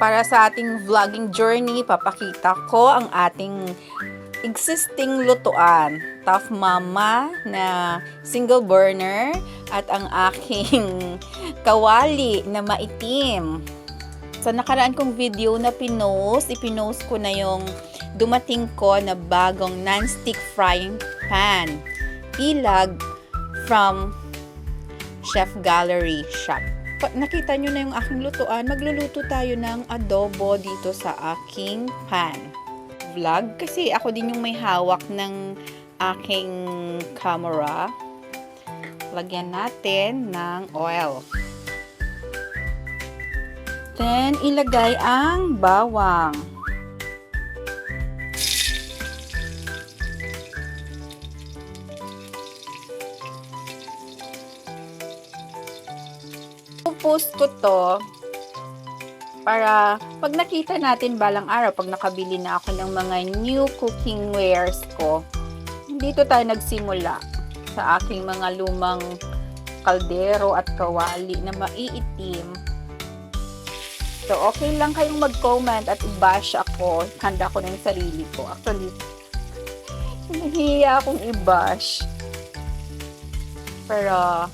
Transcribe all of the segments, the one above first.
Para sa ating vlogging journey, papakita ko ang ating existing lutuan. Tough Mama na single burner at ang aking kawali na maitim. Sa nakaraan kong video na pinost, ipinost ko na yung dumating ko na bagong non-stick frying pan. Ilag from Chef Gallery Shop. Nakita nyo na yung aking lutuan. Magluluto tayo ng adobo dito sa aking pan. Vlog kasi ako din yung may hawak ng aking camera. Lagyan natin ng oil. Then, ilagay ang bawang. Post ko to para pag nakita natin balang araw, pag nakabili na ako ng mga new cooking wares ko, dito tayo nagsimula sa aking mga lumang kaldero at kawali na maiitim. So, okay lang kayong mag-comment at i-bash ako. Handa ko na yung sarili ko. Actually, nahihiya akong i-bash. Pero,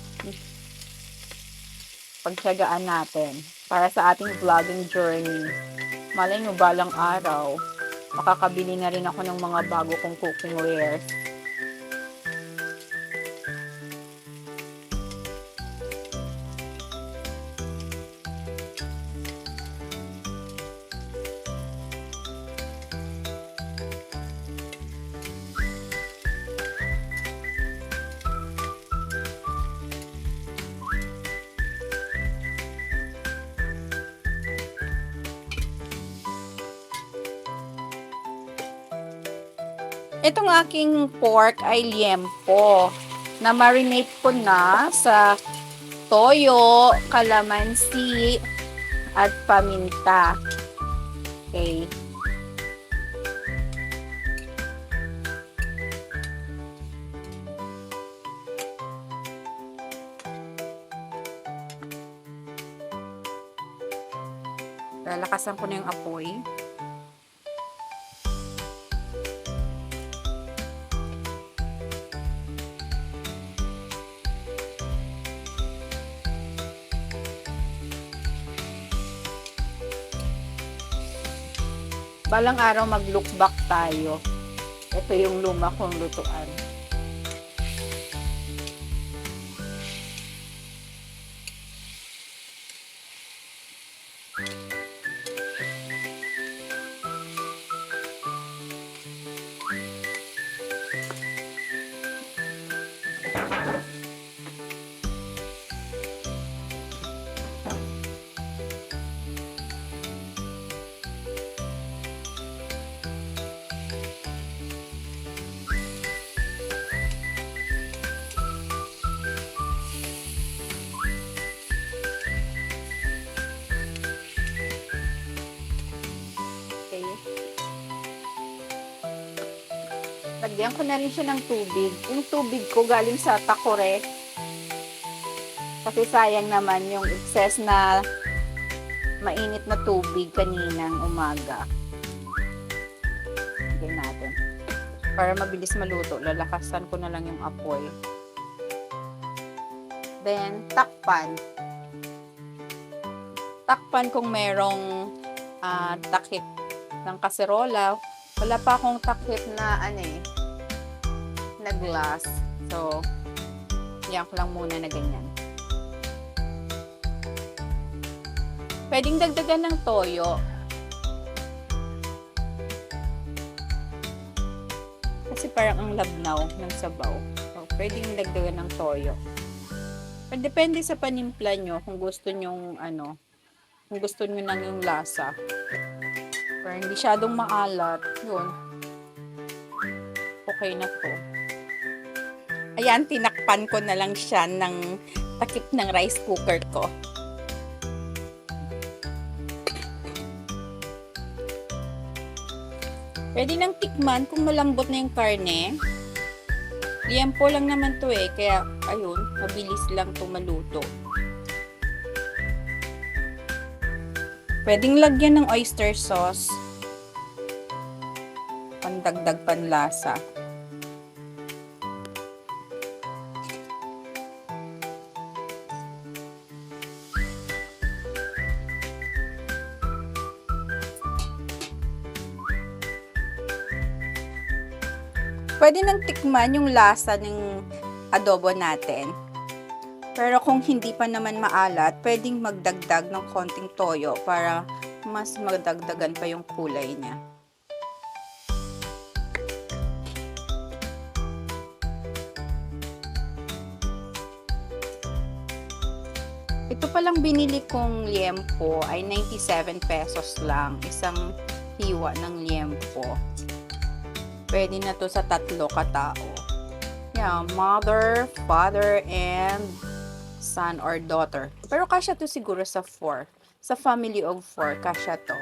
pagtyagaan natin para sa ating vlogging journey. Malay nyo balang araw, makakabili na rin ako ng mga bago kong cooking wares. Itong aking pork ay liempo na marinate ko na sa toyo, kalamansi, at paminta. Okay. Lalakasan ko na yung apoy. Balang araw mag-look back tayo. Ito yung luma kong lutuan. Okay. Lagyan ko na rin siya ng tubig. Yung tubig ko galing sa takore. Kasi sayang naman yung excess na mainit na tubig kaninang umaga. Lagyan natin. Para mabilis maluto, lalakasan ko na lang yung apoy. Then, takpan. Takpan kung merong ah, takip ng kaserola. Wala pa akong takip na ano eh, na glass. So, yan lang muna na ganyan. Pwedeng dagdagan ng toyo. Kasi parang ang labnaw ng sabaw. So, pwedeng dagdagan ng toyo. Pero depende sa panimpla nyo kung gusto nyong ano, kung gusto nyo nang yung lasa. Pero hindi syadong maalat. Yun. Okay na to. Ayan, tinakpan ko na lang siya ng takip ng rice cooker ko. Pwede nang tikman kung malambot na yung karne. Liempo lang naman to eh. Kaya, ayun, mabilis lang to maluto. Pwedeng lagyan ng oyster sauce. Pandagdag panlasa. Pwede nang tikman yung lasa ng adobo natin. Pero kung hindi pa naman maalat, pwedeng magdagdag ng konting toyo para mas magdagdagan pa yung kulay niya. Ito palang binili kong liempo ay 97 pesos lang. Isang hiwa ng liempo. Pwede na to sa tatlo katao. Yeah, mother, father, and son or daughter. Pero kasya to siguro sa 4. Sa family of 4, kasya to.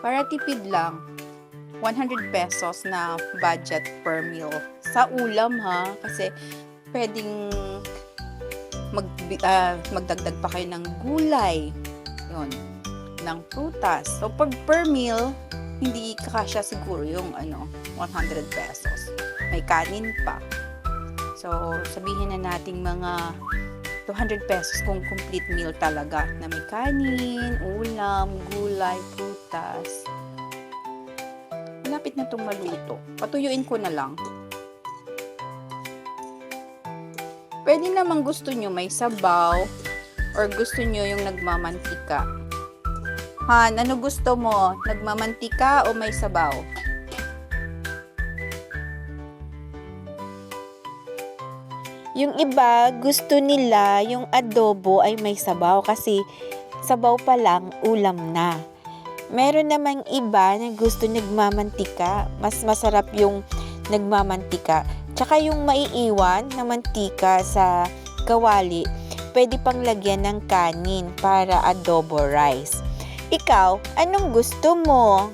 Para tipid lang, 100 pesos na budget per meal. Sa ulam ha, kasi pwedeng mag, ah, magdagdag pa kayo ng gulay. Yun, ng prutas. So, pag per meal, hindi kakasya siguro yung ano, 100 pesos. May kanin pa. So, sabihin na nating mga 200 pesos kung complete meal talaga na may kanin, ulam, gulay, prutas. Malapit na itong maluto. Patuyuin ko na lang. Pwede namang gusto nyo may sabaw or gusto nyo yung nagmamantika. Han, ano gusto mo? Nagmamantika o may sabaw? Yung iba, gusto nila yung adobo ay may sabaw kasi sabaw pa lang, ulam na. Meron namang iba na gusto nagmamantika. Mas masarap yung nagmamantika. Tsaka yung maiiwan na mantika sa kawali, pwede pang lagyan ng kanin para adobo rice. Ikaw, anong gusto mo?